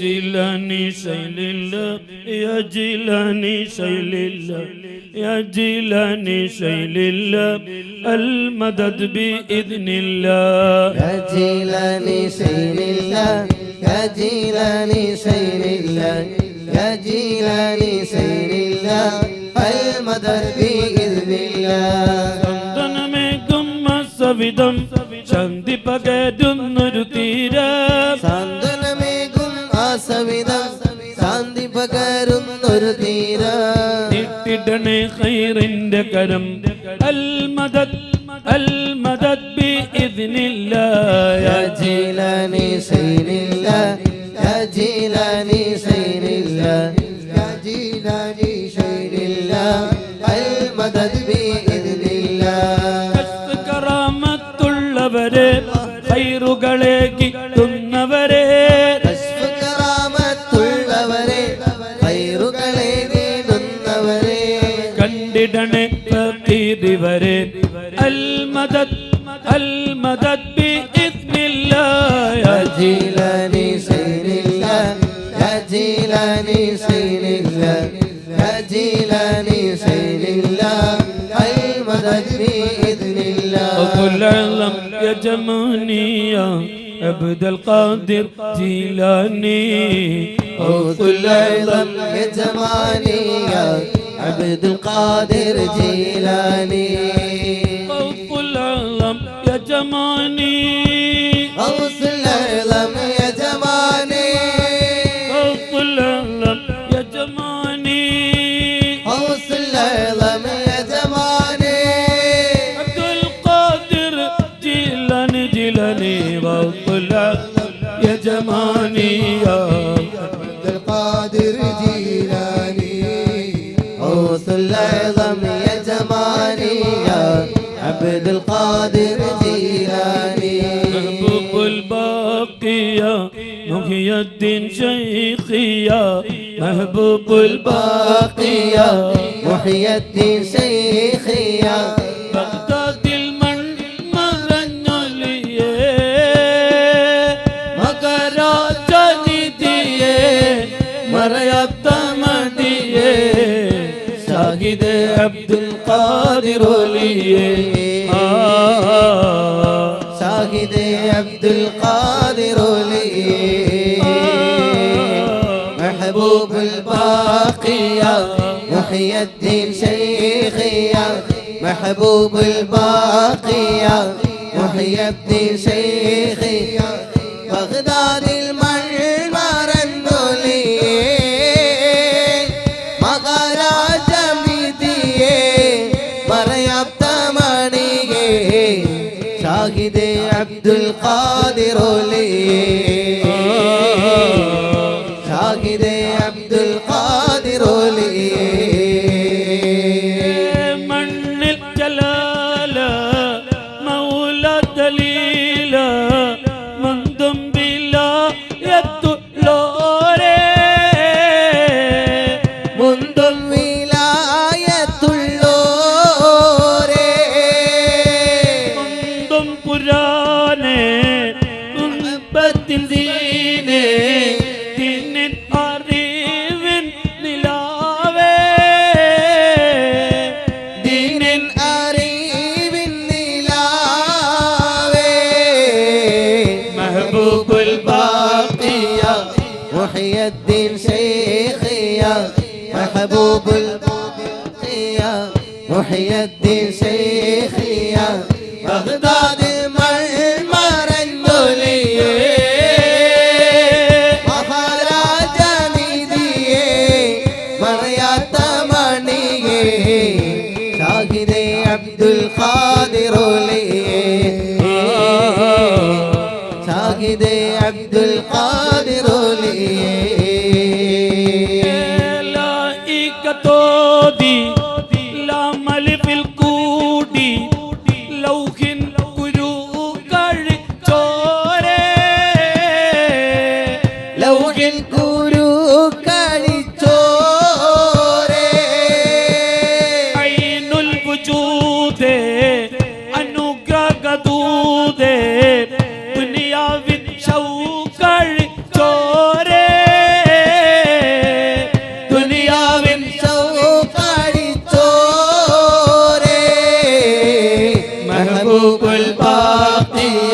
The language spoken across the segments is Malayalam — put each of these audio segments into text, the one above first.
جيلاني شيل الله يا جيلاني شيل الله يا جيلاني شيل الله المدد بإذن الله يا جيلاني سير الله يا جيلاني سير الله يا جيلاني سير الله المدد بإذن الله സന്തനമേകും സവിധം ശാന്തി പകരുന്നൊരു തീരം സാന്ത്വനമേകും സവിധം ശാന്തി പകരുന്നൊരു തീര. ഇട്ടിടണേ ഖൈറിന്റെ കരം. അൽ മദദ് അൽ മദദ് ബി ഇദ്നില്ല യാ ജീലാനി സൈനില്ല യാ ജീലാനി സൈനില്ല യാ ജീലാനി സൈനില്ല. അൽ മദദ് ബി بفريد المدد المدد بإذن الله يا جيلاني سير الله يا جيلاني سير الله يا جيلاني سير الله المدد بإذن الله كل علم يا جماني يا عبد القادر جيلاني كل علم يا جماني يا عبد القادر جيلاني. وكل علم يا جماني. غوث العظم يا زماني وكل علم يا جماني. غوث العظم يا زماني عبد القادر جيلاني جيلاني. وكل علم يا جماني. يا عبد القادر جيلاني. عبد القادر جيلاني. محبوب الباقية محي الدين شيخية. محبوب الباقية محي الدين شيخية. بغداد عبد القادر ليه വാഹിദേ അബ്ദുൽ ഖാദിറുലി മെഹബൂബുൽ ബാഖിയ മുഹിയദ്ദീൻ ശൈഖിയ മെഹബൂബുൽ ബാഖിയ മുഹിയദ്ദീൻ ശൈഖിയ. ബഗ്ദാദിൽ മൺമറന്നുലി മഹാരാജ മിതിയെ പറയപ്ത മണിയേ ഷാഹിദേ അബ്ദുൽ ഖാദിർ ഷാഹിദ് محي الدين شيخيا بغداد المرمر الدولية മഹാരാജ നിധിയേ മറിയാത്ത മണിയേ ഷാഹിദേ അബ്ദുൽ ഖാദിർ കുരുക്കിൻ കുരു കളിച്ചോരേ ൂതേ അനുഗ്രഹദൂതേ ദുനിയാവിൻ ശൗകൾ ചോരേ. ദുനിയാവിൻ ശൗകളിച്ചോരേ മഹബൂബുൽ പാത്തിയ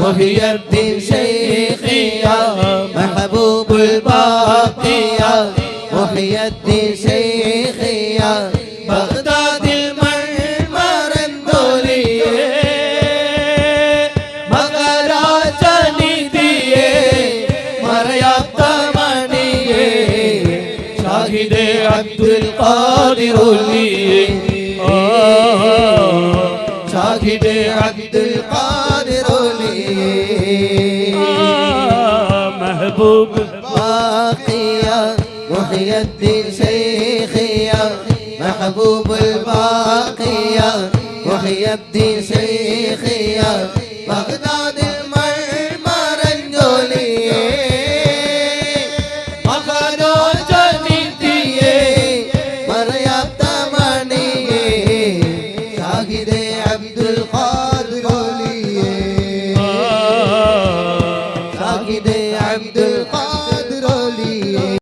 മുഹിയദ്ദീൻ ضاحيتي شيخي يا بغداد المعمر اندولي مغرا جاني دي مريم تماني شاهد عبد القادر لي شاهد عبد القادر لي محبوب باقيا محي الدين شيخية محبوب الباقية محي الدين شيخية بغداد